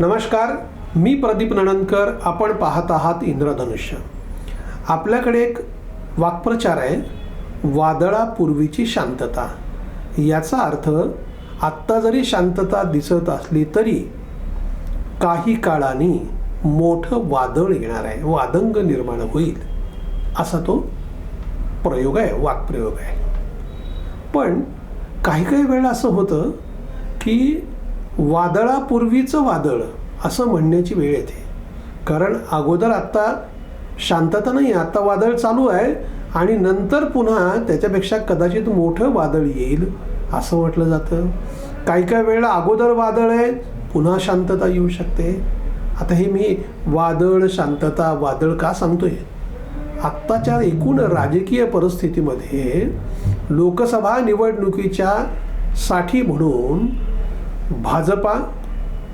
नमस्कार मी प्रदीप नणंदकर आपण पाहत आहात इंद्रधनुष्य. आपल्याकडे एक वाक्प्रचार आहे वादळापूर्वीची शांतता. याचा अर्थ आत्ता जरी शांतता दिसत असली तरी काही काळाने मोठं वादळ येणार आहे वादंग निर्माण होईल असा तो प्रयोग आहे वाक्प्रयोग आहे. पण काही काही वेळा असं होतं की वादळापूर्वीचं वादळ असं म्हणण्याची वेळ येते. कारण अगोदर आत्ता शांतता नाही आहे आत्ता वादळ चालू आहे आणि नंतर पुन्हा त्याच्यापेक्षा कदाचित मोठं वादळ येईल असं म्हटलं जातं. काही काही वेळेला अगोदर वादळ आहे पुन्हा शांतता येऊ शकते. आता हे मी वादळ शांतता वादळ का सांगतोय? आत्ताच्या एकूण राजकीय परिस्थितीमध्ये लोकसभा निवडणुकीच्या साठी म्हणून भाजपा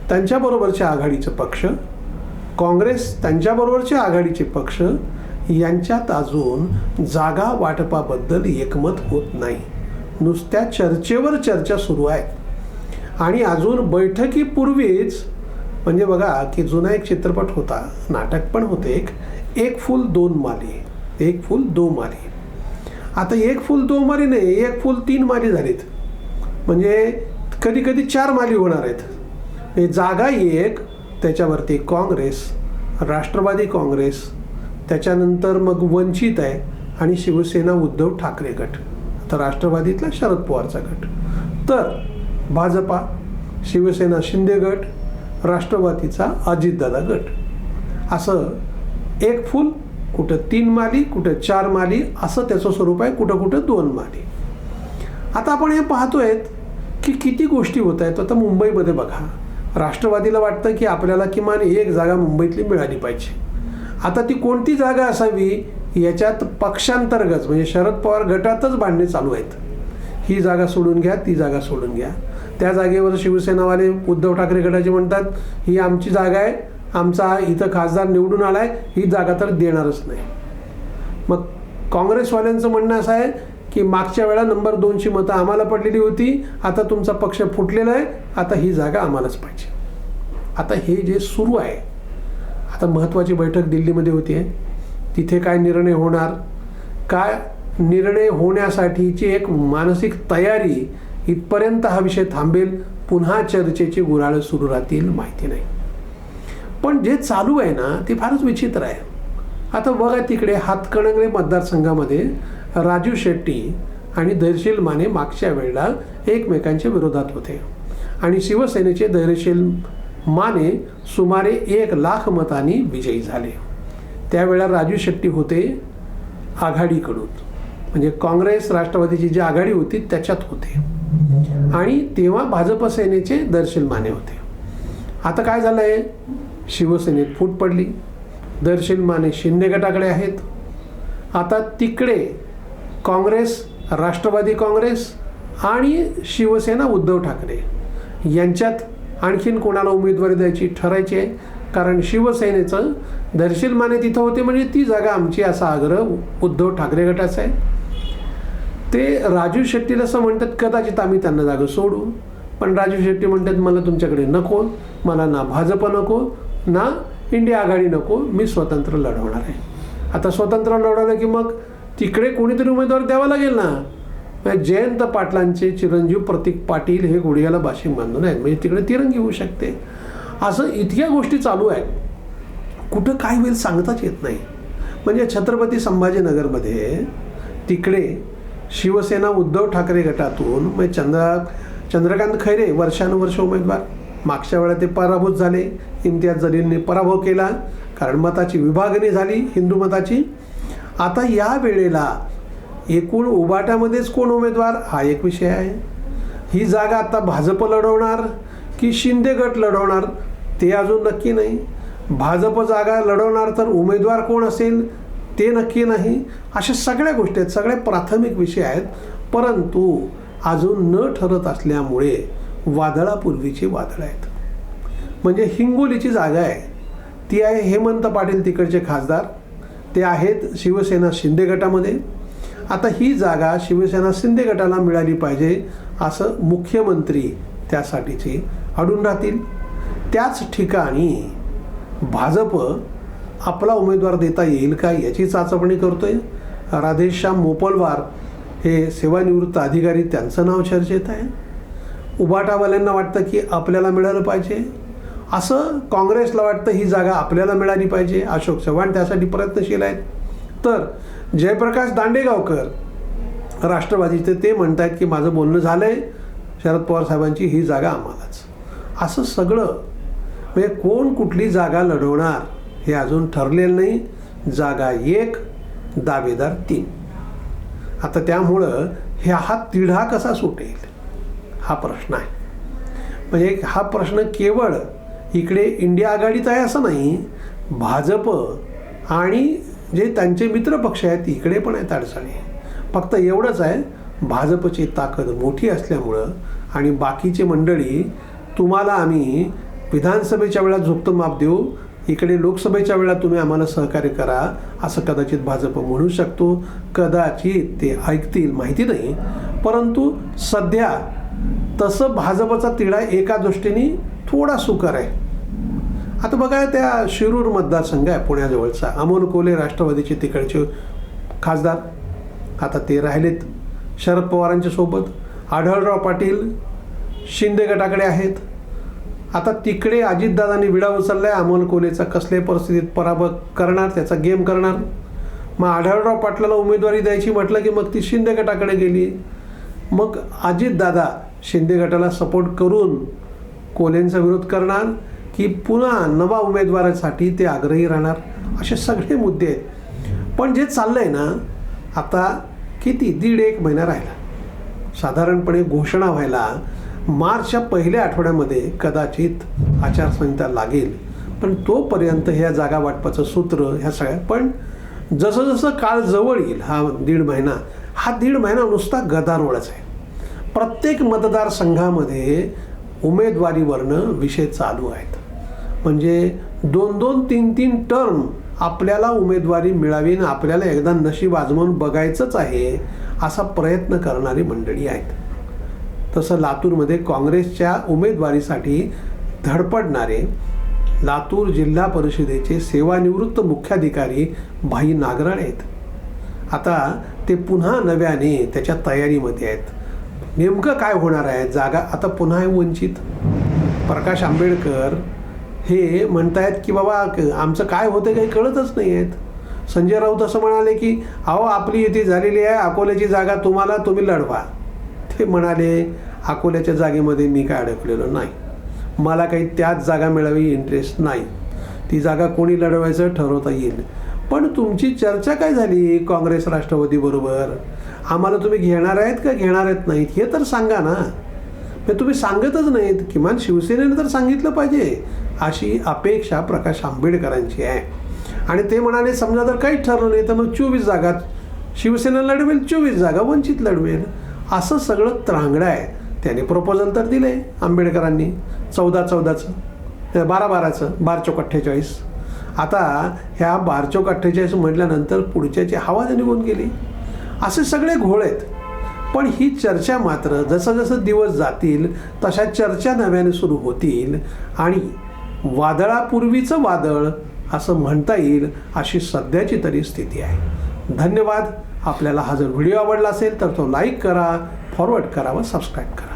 त्यांच्याबरोबरचे आघाडीचे पक्ष काँग्रेस त्यांच्याबरोबरचे आघाडीचे पक्ष यांच्यात अजून जागा वाटपाबद्दल एकमत होत नाही. नुसत्या चर्चेवर चर्चा सुरू आहेत आणि अजून बैठकीपूर्वीच म्हणजे बघा की जुना एक चित्रपट होता नाटक पण होते एक एक फूल दोन माली एक फूल दो माली. आता एक फूल दो माली नाही एक फूल तीन माली झालीत. म्हणजे कधी कधी चार माली होणार आहेत. हे जागा एक त्याच्यावरती काँग्रेस राष्ट्रवादी काँग्रेस त्याच्यानंतर मग वंचित आहे आणि शिवसेना उद्धव ठाकरे गट. तर राष्ट्रवादीतला शरद पवारचा गट. तर भाजपा शिवसेना शिंदे गट राष्ट्रवादीचा अजितदादा गट. असं एक फूल कुठं तीन माली कुठं चार माली असं त्याचं स्वरूप आहे कुठं कुठं दोन माली. आता आपण हे पाहतोय की किती गोष्टी होत आहेत. आता मुंबईमध्ये बघा राष्ट्रवादीला वाटतं की आपल्याला किमान एक जागा मुंबईतली मिळाली पाहिजे. आता ती कोणती जागा असावी? याच्यात पक्षांतर्गत म्हणजे शरद पवार गटातच भांडणे चालू आहेत. ही जागा सोडून घ्या ती जागा सोडून घ्या. त्या जागेवर शिवसेनावाले उद्धव ठाकरे गटाचे म्हणतात ही आमची जागा आहे आमचा इथं खासदार निवडून आला आहे ही जागा तर देणारच नाही. मग काँग्रेसवाल्यांचं म्हणणं असं आहे की मागच्या वेळा नंबर दोनची मतं आम्हाला पडलेली होती आता तुमचा पक्ष फुटलेला आहे आता ही जागा आम्हालाच पाहिजे. आता हे जे सुरू आहे आता महत्त्वाची बैठक दिल्लीमध्ये होती आहे तिथे काय निर्णय होणार? काय निर्णय होण्यासाठीची एक मानसिक तयारी इथपर्यंत हा विषय थांबेल पुन्हा चर्चेची गुराळं सुरू राहतील माहिती नाही. पण जे चालू आहे ना ते फारच विचित्र आहे. आता बघा तिकडे हातकणंगले मतदारसंघामध्ये राजू शेट्टी आणि धैर्यशील माने मागच्या वेळेला एकमेकांच्या विरोधात होते. आणि शिवसेनेचे धैर्यशील माने सुमारे एक लाख मतांनी विजयी झाले. त्यावेळेला राजू शेट्टी होते आघाडीकडून. म्हणजे काँग्रेस राष्ट्रवादीची जी आघाडी होती त्याच्यात होते. आणि तेव्हा भाजप सेनेचे दर्शील माने होते. आता काय झालं आहे शिवसेनेत फूट पडली. दर्शील माने शिंदे गटाकडे आहेत. आता तिकडे काँग्रेस राष्ट्रवादी काँग्रेस आणि शिवसेना उद्धव ठाकरे. यांच्यात आणखीन कोणाला उमेदवारी द्यायची ठरायची आहे? कारण शिवसेनेचं दर्शील माने तिथं होते म्हणजे ती जागा आमची असा आग्रह उद्धव ठाकरे गटाचा आहे. ते राजू शेट्टीला असं म्हणतात कदाचित आम्ही त्यांना जागा सोडू. पण राजू शेट्टी म्हणतात मला तुमच्याकडे नको मला ना भाजप नको ना इंडिया आघाडी नको मी स्वतंत्र लढवणार आहे. आता स्वतंत्र लढवलं की मग तिकडे कोणीतरी उमेदवार द्यावा लागेल ना? जयंत पाटलांचे चिरंजीव प्रतीक पाटील हे गुडघ्याला बाशिंग बांधून आहेत. म्हणजे तिकडे तिरंगी होऊ शकते. असं इतक्या गोष्टी चालू आहेत. कुठं काय होईल सांगताच येत नाही. म्हणजे छत्रपती संभाजीनगरमध्ये तिकडे शिवसेना उद्धव ठाकरे गटातून म्हणजे चंद्रा चंद्रकांत खैरे वर्षानुवर्ष उमेदवार. मागच्या वेळा ते पराभूत झाले. इम्तियाज जलीलने पराभव केला. कारण मताची विभागणी झाली हिंदू मताची. आता या वेळेला एकूण उबाटामध्येच कोण उमेदवार? हा एक विषय आहे. ही जागा आता भाजप लढवणार की शिंदे गट लढवणार ते अजून नक्की नाही. भाजप जागा लढवणार तर उमेदवार कोण असेल ते नक्की नाही. अशा सगळ्या गोष्टी आहेत सगळे प्राथमिक विषय आहेत. परंतु अजून न ठरत असल्यामुळे वादळापूर्वीची वादळ आहेत. म्हणजे हिंगोलीची जागा आहे. ती आहे हेमंत पाटील तिकडचे खासदार. ते आहेत शिवसेना शिंदे गटामध्ये. आता ही जागा शिवसेना शिंदे गटाला मिळाली पाहिजे असं मुख्यमंत्री त्यासाठीचे अडून राहतील. त्याच ठिकाणी भाजप आपला उमेदवार देता येईल का याची चाचपणी करतोय. राधेश्याम मोपलवार हे सेवानिवृत्त अधिकारी त्यांचं नाव चर्चेत आहे. उबाटावाल्यांना वाटतं की आपल्याला मिळालं पाहिजे. असं काँग्रेसला वाटतं ही जागा आपल्याला मिळाली पाहिजे. अशोक चव्हाण त्यासाठी प्रयत्नशील आहेत. तर जयप्रकाश दांडेगावकर राष्ट्रवादीचे ते म्हणत आहेत की माझं बोलणं झालं आहे शरद पवार साहेबांची ही जागा आम्हालाच. असं सगळं म्हणजे कोण कुठली जागा लढवणार हे अजून ठरलेलं नाही. जागा एक दावेदार तीन. आता त्यामुळं ह्या हा तिढा कसा सुटेल? हा प्रश्न आहे. म्हणजे हा प्रश्न केवळ इकडे इंडिया आघाडीत आहे असं नाही. भाजप आणि जे त्यांचे मित्रपक्ष आहेत इकडे पण आहेत अडचणी. फक्त एवढंच आहे भाजपची ताकद मोठी असल्यामुळं आणि बाकीची मंडळी तुम्हाला आम्ही विधानसभेच्या वेळा झोपतं माप देऊ इकडे लोकसभेच्या वेळा तुम्ही आम्हाला सहकार्य करा असं कदाचित भाजप म्हणू शकतो. कदाचित ते ऐकतील माहिती नाही. परंतु सध्या तसं भाजपचा तिढा एका दृष्टीने थोडा सुकर आहे. आता बघा त्या शिरूर मतदारसंघ आहे पुण्याजवळचा. अमोल कोले राष्ट्रवादीचे तिकडचे खासदार. आता ते राहिलेत. शरद पवारांच्या सोबत. आढळराव पाटील शिंदे गटाकडे आहेत. आता तिकडे अजितदादांनी विडा उचलला आहे अमोल कोलेचा कसल्याही परिस्थितीत पराभव करणार त्याचा गेम करणार. मग आढळराव पाटलाला उमेदवारी द्यायची म्हटलं की मग ती शिंदे गटाकडे गेली. मग अजितदादा शिंदे गटाला सपोर्ट करून कोलेंचा विरोध करणार. की पुन्हा नवा उमेदवारासाठी ते आग्रही राहणार. असे सगळे मुद्दे आहेत. पण जे चाललं आहे ना आता किती? दीड एक महिना राहिला. साधारणपणे घोषणा व्हायला मार्चच्या पहिल्या आठवड्यामध्ये कदाचित आचारसंहिता लागेल. पण तोपर्यंत ह्या जागा वाटपाचं सूत्र ह्या सगळ्या पण जसं जसं काळ जवळ येईल हा दीड महिना हा दीड महिना नुसता गदारोळच आहे. प्रत्येक मतदारसंघामध्ये उमेदवारीवरनं विषय चालू आहेत. म्हणजे दोन दोन तीन तीन टर्म आपल्याला उमेदवारी मिळावी आणि आपल्याला एकदा नशीब आजमावून बघायचंच आहे असा प्रयत्न करणारी मंडळी आहेत. तसं लातूरमध्ये काँग्रेसच्या उमेदवारीसाठी धडपडणारे लातूर जिल्हा परिषदेचे सेवानिवृत्त मुख्याधिकारी भाई नागराळ आहेत. आता ते पुन्हा नव्याने त्याच्या तयारीमध्ये आहेत. नेमकं काय होणार आहे? जागा आता पुन्हा आहे वंचित. प्रकाश आंबेडकर हे म्हणतायत की बाबा क- आमचं काय होतं काही कळतच नाही आहेत संजय राऊत असं म्हणाले की अहो आपली युती झालेली आहे अकोल्याची जागा तुम्हाला तुम्ही लढवा. ते म्हणाले अकोल्याच्या जागेमध्ये मी काय अडकलेलो नाही. मला काही त्याच जागा मिळावी इंटरेस्ट नाही. ती जागा कोणी लढवायचं ठरवता येईल. पण तुमची चर्चा काय झाली काँग्रेस राष्ट्रवादीबरोबर आम्हाला तुम्ही घेणार आहेत का घेणार आहेत नाहीत? हे तर सांगा ना. तुम्ही सांगतच नाहीत. किमान शिवसेनेने तर सांगितलं पाहिजे. अशी अपेक्षा प्रकाश आंबेडकरांची आहे. आणि ते म्हणाले समजा जर काहीच ठरलं नाही तर मग चोवीस जागा शिवसेना लढवेल चोवीस जागा वंचित लढवेल. असं सगळं त्रांगडं आहे. त्याने प्रपोजल तर दिले आंबेडकरांनी चौदा चौदाचं बारा बाराचं बार चौक अठ्ठेचाळीस. आता ह्या बार चौक अठ्ठेचाळीस म्हटल्यानंतर पुढच्याची हवा निघून गेली. असे सगळे घोळ आहेत. पण ही चर्चा मात्र जसं जसं दिवस जातील तशा चर्चा नव्याने सुरू होतील आणि वादळापूर्वीचं वादळ असं म्हणता येईल अशी सध्याची तरी स्थिती आहे. धन्यवाद. आपल्याला हा जर व्हिडिओ आवडला असेल तर तो लाईक करा फॉरवर्ड करा व सबस्क्राईब करा.